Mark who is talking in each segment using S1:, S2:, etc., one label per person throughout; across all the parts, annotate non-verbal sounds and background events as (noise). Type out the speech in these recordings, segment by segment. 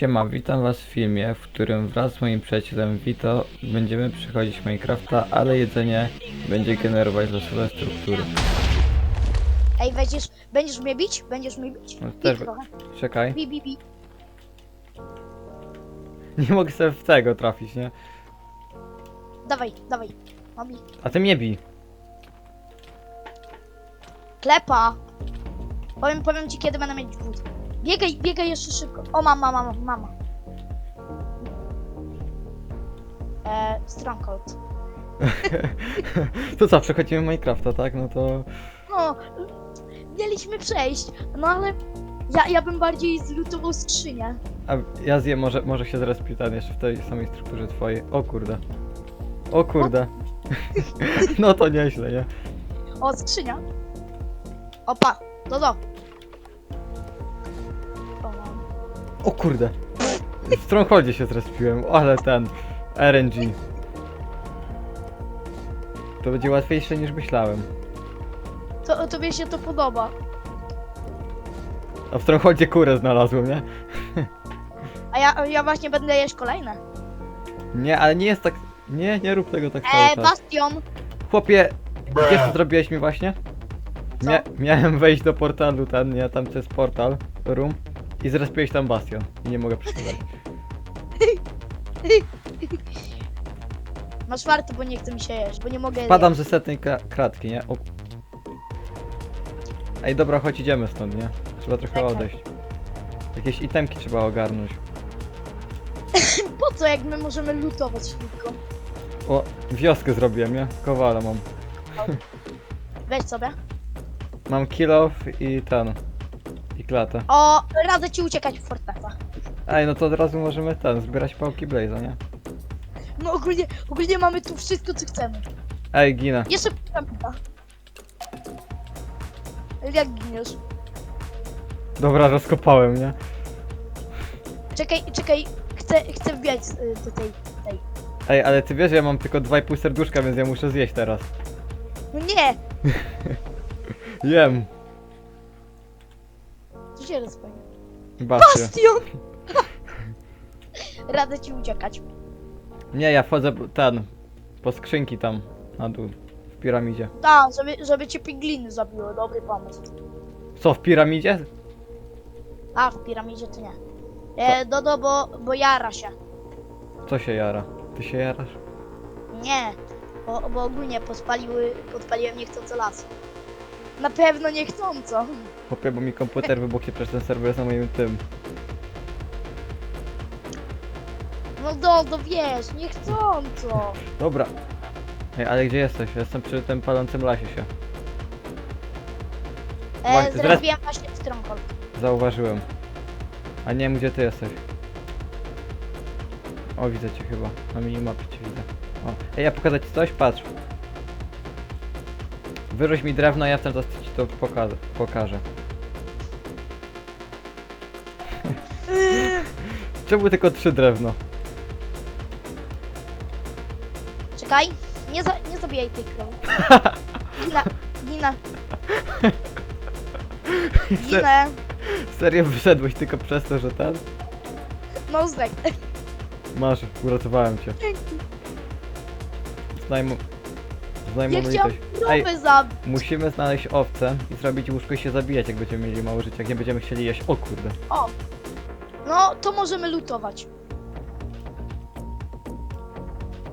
S1: Siema, witam was w filmie, w którym wraz z moim przyjacielem Vito będziemy przechodzić Minecrafta, ale jedzenie będzie generować losowe struktury.
S2: Ej, będziesz, będziesz mnie bić? Będziesz mnie bić?
S1: No,
S2: Bij
S1: też-
S2: trochę.
S1: Czekaj,
S2: Bi, bi, bi.
S1: nie mogę sobie w tego trafić, nie?
S2: Dawaj, dawaj. Bi.
S1: A ty mnie bij.
S2: Klepa. Powiem, powiem ci kiedy będę mieć but. Biegaj, biegaj jeszcze szybko. O, mama, mama, mama. Eee, Stronghold. (laughs)
S1: to co, przechodzimy Minecrafta, tak? No to...
S2: No, mieliśmy przejść, no ale ja, ja bym bardziej zlutował skrzynię.
S1: A ja zjem, może, może się zrespię ten jeszcze w tej samej strukturze twojej. O kurde. O kurde. (laughs) no to nieźle, nie?
S2: O, skrzynia. Opa, do do. O
S1: kurde. W Strongholdzie się zrespiłem, ale ten... RNG. To będzie łatwiejsze niż myślałem.
S2: To, tobie się to podoba.
S1: A w Strongholdzie kurę znalazłem, nie?
S2: A ja, ja właśnie będę jeść kolejne.
S1: Nie, ale nie jest tak... Nie, nie rób tego tak cały
S2: Eee,
S1: czas.
S2: Bastion.
S1: Chłopie, wiesz co zrobiłeś mi właśnie?
S2: Co?
S1: Mia miałem wejść do portalu ten, nie, tam to jest portal, room i zrespiłeś tam bastion i nie mogę przeczytać. (laughs)
S2: Masz warto, bo nie chce mi się jeść, bo nie mogę
S1: Padam ze setnej kra- kratki, nie? O. Ej, dobra, chodź idziemy stąd, nie? Trzeba trochę
S2: Czekaj.
S1: odejść. Jakieś itemki trzeba ogarnąć. (laughs)
S2: Po co, jak my możemy lutować szybko?
S1: O, wioskę zrobiłem, nie? Kowala mam.
S2: Weź sobie.
S1: Mam kill off i ten. I klatę.
S2: O, radzę ci uciekać w forteca.
S1: Ej, no to od razu możemy ten, zbierać pałki Blaze'a, nie?
S2: No ogólnie, ogólnie mamy tu wszystko, co chcemy.
S1: Ej, ginę.
S2: Jeszcze piramida. Jak giniesz?
S1: Dobra, rozkopałem, nie?
S2: Czekaj, czekaj, chcę, chcę wbiać y, do tej, tej.
S1: Ej, ale ty wiesz, że ja mam tylko 2,5 serduszka, więc ja muszę zjeść teraz.
S2: No nie! (laughs)
S1: Jem.
S2: Się?
S1: Bacznie.
S2: Bastion! (laughs) Radzę ci uciekać.
S1: Nie, ja wchodzę ten. Po skrzynki tam. Na dół. W piramidzie.
S2: Tak, żeby, żeby cię pigliny zabiły, dobry pomysł.
S1: Co, w piramidzie?
S2: A, w piramidzie to nie. E, Dodo, bo, bo jara się.
S1: Co się jara? Ty się jarasz?
S2: Nie, bo, bo ogólnie podpaliły, podpaliłem niechcąco las. Na pewno niechcąco.
S1: Chłopie, bo mi komputer wybuchnie przez ten serwer jest na moim tym.
S2: No Dodo, wiesz, niechcąco.
S1: Dobra. Ej, ale gdzie jesteś? Jestem przy tym palącym lasie się.
S2: E,
S1: Właśnie, zres-
S2: zrobiłem właśnie stronghold.
S1: Zauważyłem. A nie wiem, gdzie ty jesteś. O, widzę cię chyba. Na minimapie cię widzę. O. Ej, ja pokazać ci coś? Patrz. Wyrzuć mi drewno, ja w ten czas ci to pokażę. pokażę. (laughs) Czemu tylko trzy drewno?
S2: Czekaj, nie, za, nie zabijaj tej krowy. (laughs) Gina, gina. (laughs) Ginę.
S1: Serio wyszedłeś tylko przez to, że ten?
S2: No zdech.
S1: Masz, uratowałem cię. Znajmo... Znajmo
S2: Ja chciałam
S1: Ej,
S2: krowy zabić.
S1: musimy znaleźć owce i zrobić łóżko i się zabijać, jak będziemy mieli mało życia, jak nie będziemy chcieli jeść. O kurde.
S2: O. No, to możemy lutować.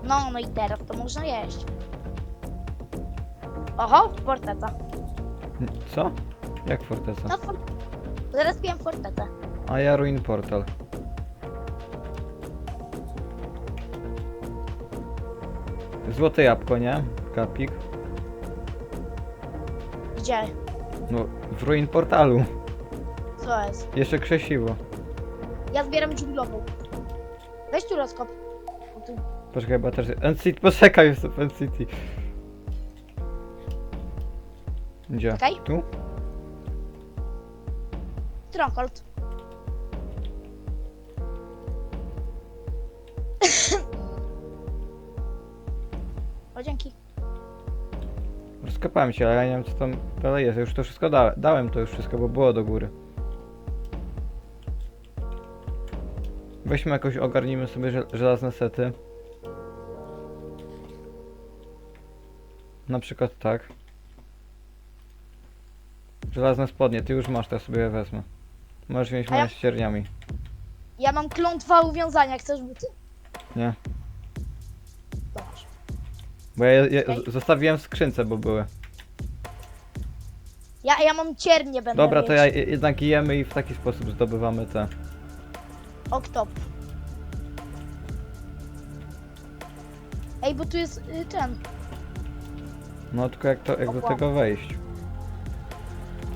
S2: No, no i teraz to można jeść. Oho, forteca.
S1: N- Co? Jak forteca?
S2: No, for... Zaraz piłem fortecę.
S1: A ja ruin portal. Złote jabłko, nie? Kapik.
S2: Gdzie?
S1: No, w ruin portalu.
S2: Co jest?
S1: Jeszcze krzesiwo.
S2: Ja zbieram dżunglową. Weź tu rozkop. O, tu.
S1: Poczekaj, bo też... NCT, poczekaj, jest w NCT. Gdzie?
S2: Czekaj.
S1: Tu?
S2: Stronghold.
S1: Się, ale ja nie wiem co tam dalej jest. Ja już to wszystko da dałem, to już wszystko, bo było do góry. Weźmy jakoś, ogarnijmy sobie żel żelazne sety. Na przykład tak. Żelazne spodnie, ty już masz, to ja sobie je wezmę. Możesz
S2: ja-
S1: moje z cierniami.
S2: Ja mam klątwa uwiązania, chcesz buty?
S1: Nie.
S2: Masz.
S1: Bo ja z- zostawiłem w skrzynce, bo były.
S2: Ja, ja mam ciernie będę
S1: Dobra, to ja
S2: mieć.
S1: jednak jemy i w taki sposób zdobywamy te.
S2: Oktop. Ej, bo tu jest y, ten.
S1: No tylko jak, to, jak do tego wejść?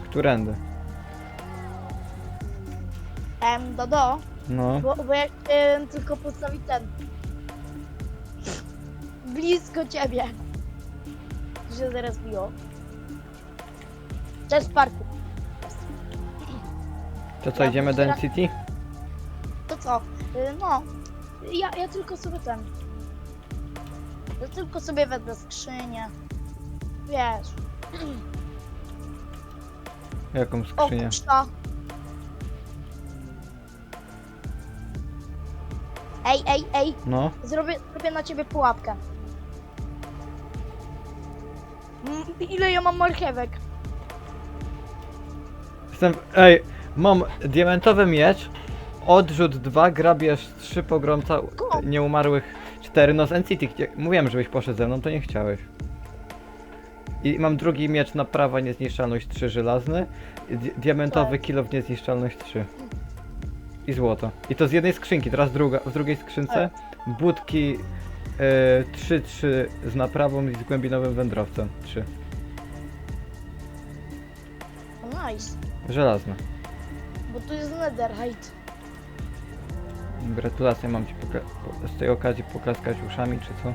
S1: Którędy?
S2: Em, do do.
S1: No.
S2: Bo, bo jak em, tylko postawi ten. Blisko ciebie. Się zaraz biło. Cześć parku.
S1: To co,
S2: Ja
S1: idziemy do
S2: teraz-
S1: NCT?
S2: To co? Y, No. Ja, ja tylko sobie ten. Ja tylko sobie wezmę skrzynię. Wiesz.
S1: Jaką skrzynię?
S2: kurczę. Ej, ej, ej.
S1: No.
S2: Zrobię, zrobię na ciebie pułapkę. Mm, Ile ja mam marchewek?
S1: Jestem. Ej, mam diamentowy miecz, odrzut 2, grabież 3, pogromca nieumarłych 4. No z NCT, mówiłem, żebyś poszedł ze mną, to nie chciałeś. I mam drugi miecz na prawa niezniszczalność 3 żelazny, di diamentowy
S2: Tak.
S1: kilo w niezniszczalność 3. I złoto. I to z jednej skrzynki, teraz druga, w drugiej skrzynce budki 3-3 z naprawą i z głębinowym wędrowcem 3.
S2: O, nice.
S1: Żelazne.
S2: Bo tu jest netherite.
S1: Gratulacje, mam ci po- z tej okazji poklaskać uszami, czy co?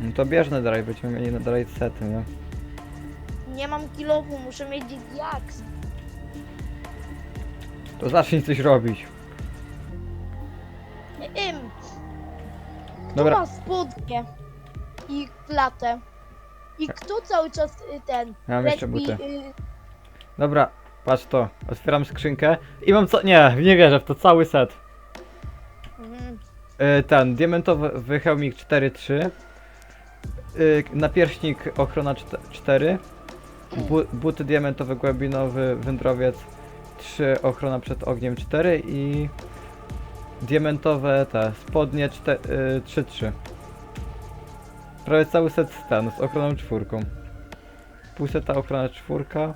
S1: No to bierz netherite, będziemy mieli netherite sety, nie?
S2: Nie mam kilofu, muszę mieć diaks.
S1: To zacznij coś robić.
S2: Kto
S1: Dobra.
S2: ma spodnie i klatę? I kto cały czas y, ten...
S1: Ja mam jeszcze buty.
S2: y,
S1: Dobra, patrz to. Otwieram skrzynkę i mam co... Nie, nie wierzę w to, cały set.
S2: mhm.
S1: Yy, ten, diamentowy hełmik 4-3. Yy, napierśnik ochrona 4. Bu buty diamentowy głębinowy wędrowiec 3 ochrona przed ogniem 4 i diamentowe te spodnie 3-3. Prawie cały set stan z ochroną czwórką. Pół seta ochrona czwórka.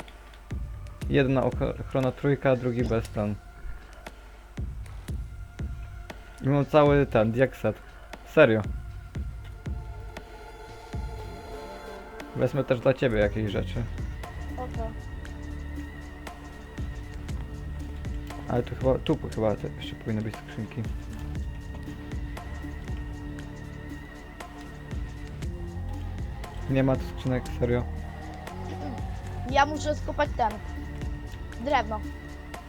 S1: Jedna ochro- ochrona trójka, drugi bez stan. I mam cały ten, set. Serio. Wezmę też dla ciebie jakieś rzeczy. Ale tu chyba, tu chyba jeszcze powinny być skrzynki. Nie ma tu skrzynek, serio.
S2: Ja muszę skopać ten. Drewno.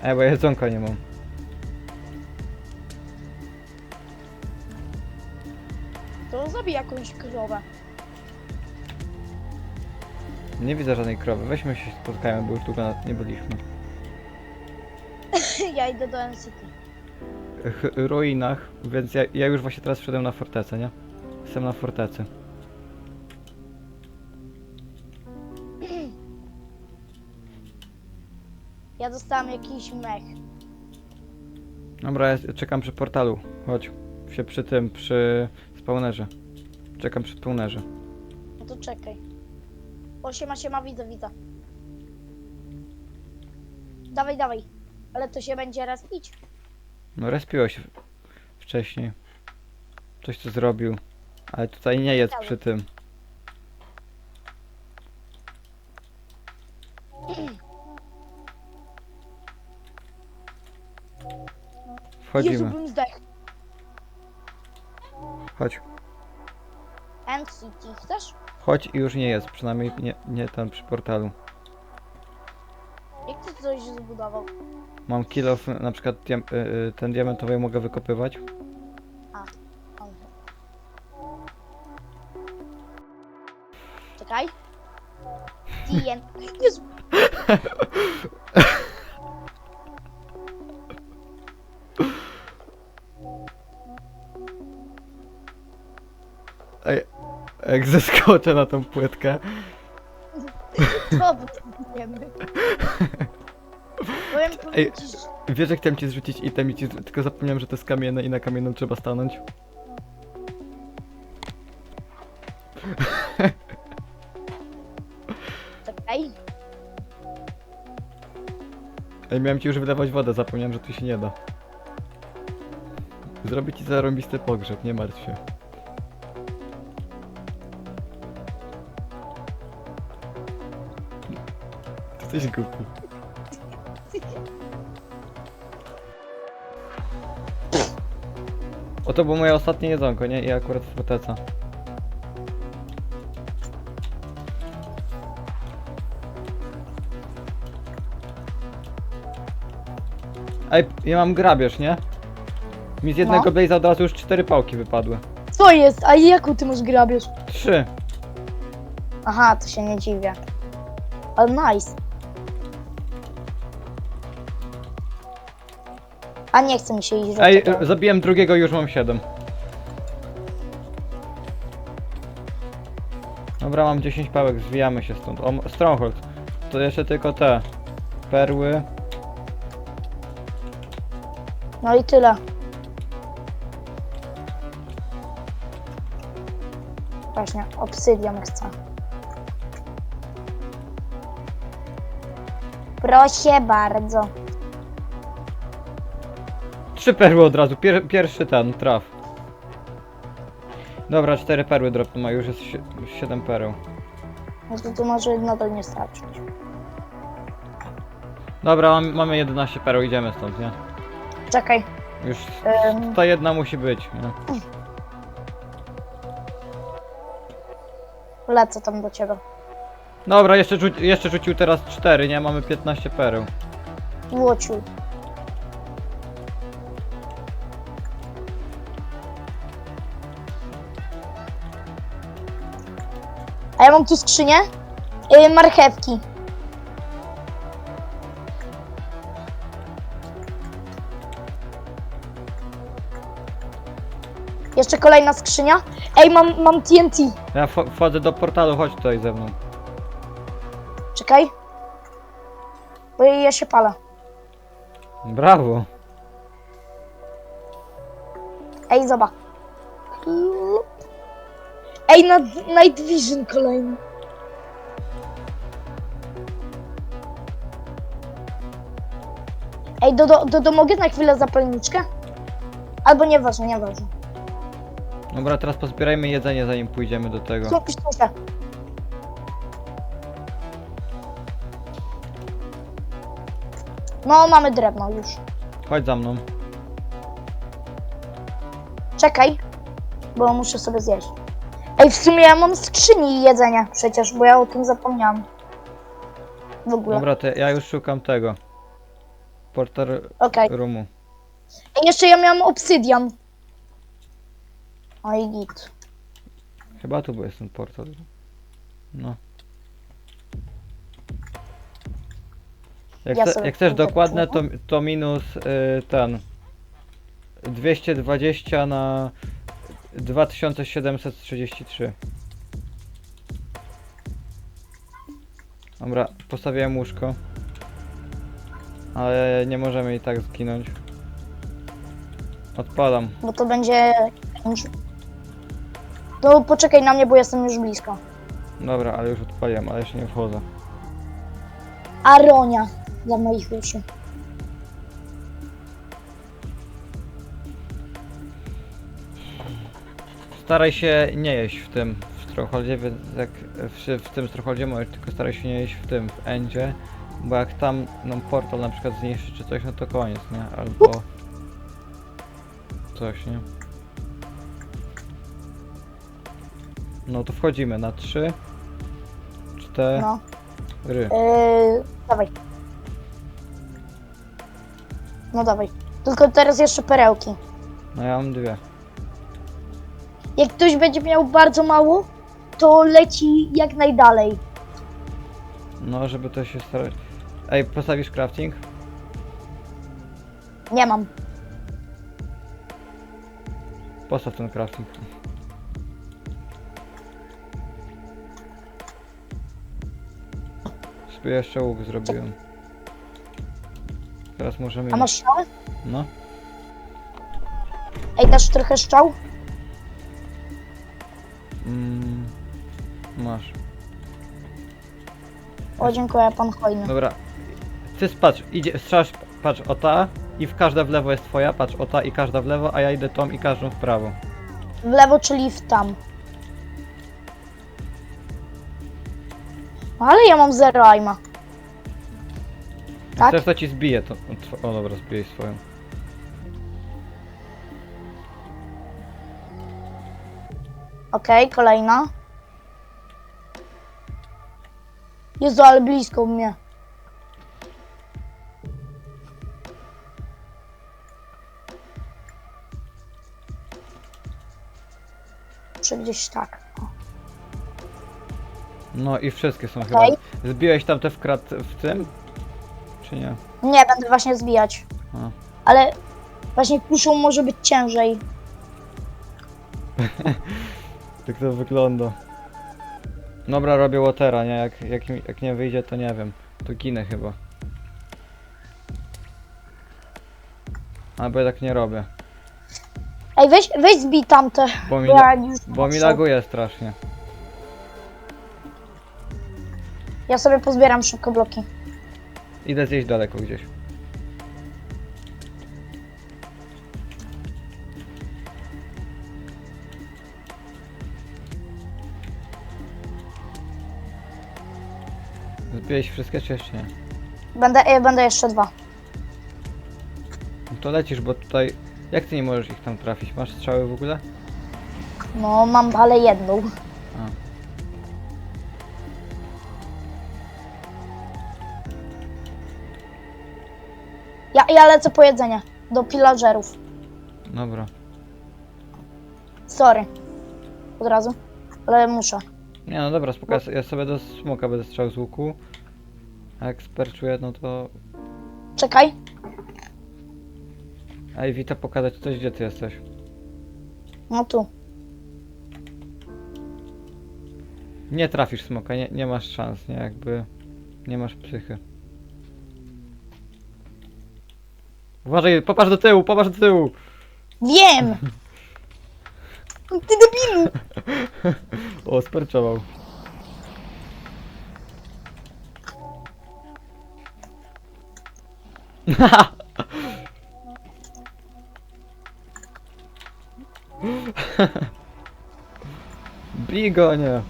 S1: E, bo jedzonka nie mam.
S2: To zabij jakąś krowę.
S1: Nie widzę żadnej krowy. Weźmy się spotkajmy, bo już długo na- nie byliśmy. (laughs)
S2: ja idę do NCT.
S1: Ch ruinach, więc ja, ja już właśnie teraz wszedłem na fortecę, nie? Jestem na fortecy.
S2: Ja dostałam jakiś mech.
S1: Dobra, ja czekam przy portalu. Chodź. Się przy tym, przy spawnerze. Czekam przy spawnerze.
S2: No to czekaj. O, siema, siema, widzę, widzę. Dawaj, dawaj. Ale to się będzie raz pić.
S1: No respiło się wcześniej. Coś co zrobił. Ale tutaj nie jest przy tym.
S2: Jezu,
S1: Wchodzimy.
S2: bym.
S1: Chodź.
S2: Chcesz?
S1: Chodź i już nie jest. Przynajmniej nie, nie tam przy portalu.
S2: Jak ty coś zbudował?
S1: Mam kilo, na przykład diam y, y, ten diamentowy mogę wykopywać.
S2: Aha. Czekaj. TN. (laughs) Jezu.
S1: Jak zeskoczę na tą płytkę.
S2: By to wiemy? Powiem,
S1: Ej.
S2: powiem ci, że...
S1: Wiesz, że chciałem ci zrzucić item i ci, tylko zapomniałem, że to jest kamienne i na kamienną trzeba stanąć.
S2: Czekaj.
S1: Ej, miałem ci już wylewać wodę, zapomniałem, że tu się nie da. Zrobię ci zarąbisty pogrzeb, nie martw się. Jesteś głupi. O, to było moje ostatnie jedzonko, nie? I akurat forteca. Ej, ja mam grabież, nie? Mi z jednego
S2: No.
S1: blaze'a od razu już cztery pałki wypadły.
S2: Co jest? A jaką ty masz grabież?
S1: Trzy.
S2: Aha, to się nie dziwię. Ale nice. A nie chce mi się iść
S1: Ej, zabiłem drugiego, już mam siedem. Dobra, mam 10 pałek, zwijamy się stąd. O, Stronghold. To jeszcze tylko te. Perły.
S2: No i tyle. Właśnie, obsydian chcę. Proszę bardzo.
S1: Trzy perły od razu, Pier pierwszy ten, traf. Dobra, cztery perły dropną, a już jest si 7 pereł.
S2: No to tu może nadal nie starczyć.
S1: Dobra, mam, mamy 11 pereł, idziemy stąd, nie?
S2: Czekaj.
S1: Już
S2: Ym,
S1: ta jedna musi być, nie?
S2: lecę tam do ciebie.
S1: Dobra, jeszcze, jeszcze rzucił teraz 4, nie? Mamy 15 pereł.
S2: Łociu. A ja mam tu skrzynię. Yy, marchewki. Jeszcze kolejna skrzynia. Ej, mam, mam TNT.
S1: Ja wch- wchodzę do portalu, chodź tutaj ze mną.
S2: Czekaj. Bo ja ja się palę.
S1: Brawo.
S2: Ej, zobacz. Ej, na, Night Vision kolejny. Ej, do, do, do, do mogę na chwilę zapalniczkę? Albo nieważne, nieważne.
S1: Dobra, teraz pozbierajmy jedzenie zanim pójdziemy do tego.
S2: Się. No, mamy drewno już.
S1: Chodź za mną.
S2: Czekaj, bo muszę sobie zjeść. Ej, w sumie ja mam skrzyni jedzenie przecież, bo ja o tym zapomniałam. W ogóle.
S1: Dobra, to ja już szukam tego. Portal
S2: Okej.
S1: roomu.
S2: Ej, jeszcze ja miałam obsydian. Oj, git.
S1: Chyba tu jest ten portal. No. Jak,
S2: Ja
S1: chce-
S2: sobie
S1: jak chcesz
S2: pójdę
S1: dokładne,
S2: tu.
S1: to, to minus y, ten. 220 na 2733. Dobra, postawiłem łóżko. Ale nie możemy i tak zginąć. Odpalam.
S2: Bo to będzie... No poczekaj na mnie, bo jestem już blisko.
S1: Dobra, ale już odpaliłem, ale jeszcze nie wchodzę.
S2: Aronia za moich uszu.
S1: Staraj się nie jeść w tym, w Strongholdzie, więc jak w, w tym Strongholdzie możesz, tylko staraj się nie jeść w tym, w Endzie, bo jak tam nam portal na przykład zniszczy czy coś, no to koniec, nie? Albo coś, nie? No to wchodzimy na 3, 4,
S2: No. Yy, dawaj. No dawaj. Tylko teraz jeszcze perełki.
S1: no ja mam dwie.
S2: Jak ktoś będzie miał bardzo mało, to leci jak najdalej.
S1: No, żeby to się starać. Ej, postawisz crafting?
S2: Nie mam.
S1: Postaw ten crafting. Sobie jeszcze łuk zrobiłem. Teraz możemy...
S2: A masz strzały?
S1: No.
S2: Ej, dasz trochę strzał?
S1: Mm, masz.
S2: O, dziękuję, pan hojny.
S1: Dobra. Ty patrz, idzie, strzelasz, patrz, o ta i w każda w lewo jest twoja, patrz, o ta i każda w lewo, a ja idę tą i każdą w prawo.
S2: W lewo, czyli w tam. Ale ja mam zero aima. Tak?
S1: Chcesz to ci zbije, to, o dobra, zbijesz swoją.
S2: Okej, kolejna. Jezu, ale blisko mnie. Czy gdzieś tak. O.
S1: No i wszystkie są
S2: Okej.
S1: chyba. Zbiłeś tam te w krat w tym? Czy nie?
S2: Nie, będę właśnie zbijać.
S1: A.
S2: Ale właśnie kuszą może być ciężej. (laughs)
S1: Tak to wygląda. Dobra, robię watera, nie? Jak, jak, jak nie wyjdzie, to nie wiem. To ginę chyba. Albo ja tak nie robię.
S2: Ej, weź, weź zbij tamte.
S1: Bo mi,
S2: Bo ja już
S1: bo mi
S2: patrzę.
S1: laguje strasznie.
S2: Ja sobie pozbieram szybko bloki.
S1: Idę zjeść daleko gdzieś. Zbiłeś wszystkie czy jeszcze nie?
S2: Będę, e, będę jeszcze dwa.
S1: No to lecisz, bo tutaj... Jak ty nie możesz ich tam trafić? Masz strzały w ogóle?
S2: No, mam ale jedną.
S1: A.
S2: Ja, ja lecę po jedzenie. Do pillagerów.
S1: Dobra.
S2: Sorry. Od razu. Ale muszę.
S1: Nie no dobra, spoko, ja s- ja sobie do smoka będę strzelał z łuku. A jak sperczuję, no to...
S2: Czekaj.
S1: Ej, Wita, pokazać coś, gdzie ty jesteś.
S2: No tu.
S1: Nie trafisz smoka, nie, nie masz szans, nie? Jakby... Nie masz psychy. Uważaj, popatrz do tyłu, popatrz do tyłu!
S2: Wiem! (laughs) Ty debilu!
S1: O, sperczował. Bigonie!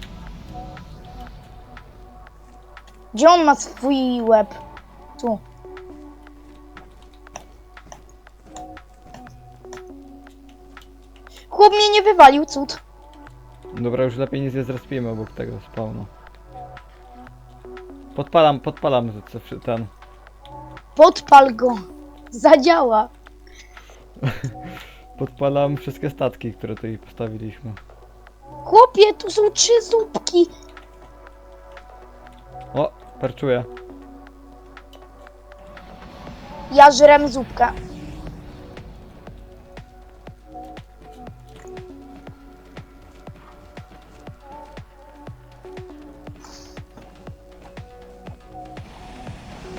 S2: Gdzie on ma swój łeb? Tu. Chłop mnie nie wywalił, cud.
S1: Dobra, już lepiej nie zrespimy obok tego spawnu. Podpalam, podpalam co- ten.
S2: Podpal go. Zadziała. (laughs)
S1: Podpalam wszystkie statki, które tutaj postawiliśmy.
S2: Chłopie, tu są trzy zupki.
S1: O, perczuję.
S2: Ja żrem zupkę.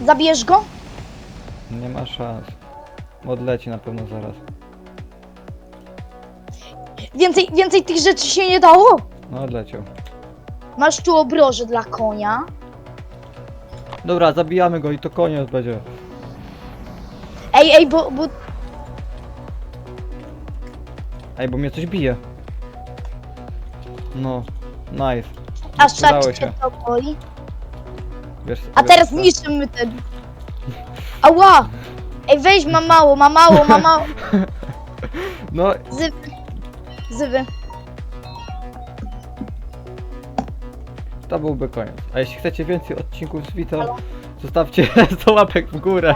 S2: Zabierz go?
S1: Nie ma szans. Odleci na pewno zaraz.
S2: Więcej, więcej tych rzeczy się nie dało?
S1: No odleciał.
S2: Masz tu obroże dla konia.
S1: Dobra, zabijamy go i to koniec będzie.
S2: Ej, ej, bo, bo
S1: Ej, bo mnie coś bije. No, nice.
S2: aż
S1: Udało
S2: tak
S1: się.
S2: cię to boli.
S1: Wiesz,
S2: A
S1: wiesz
S2: teraz
S1: co?
S2: niszczymy ten. Ała! Ej, weź, ma mało, ma mało, ma mało. (laughs)
S1: No,
S2: Zywy. Zywy.
S1: to byłby koniec. A jeśli chcecie więcej odcinków z Vito, zostawcie 100 (laughs) łapek w górę.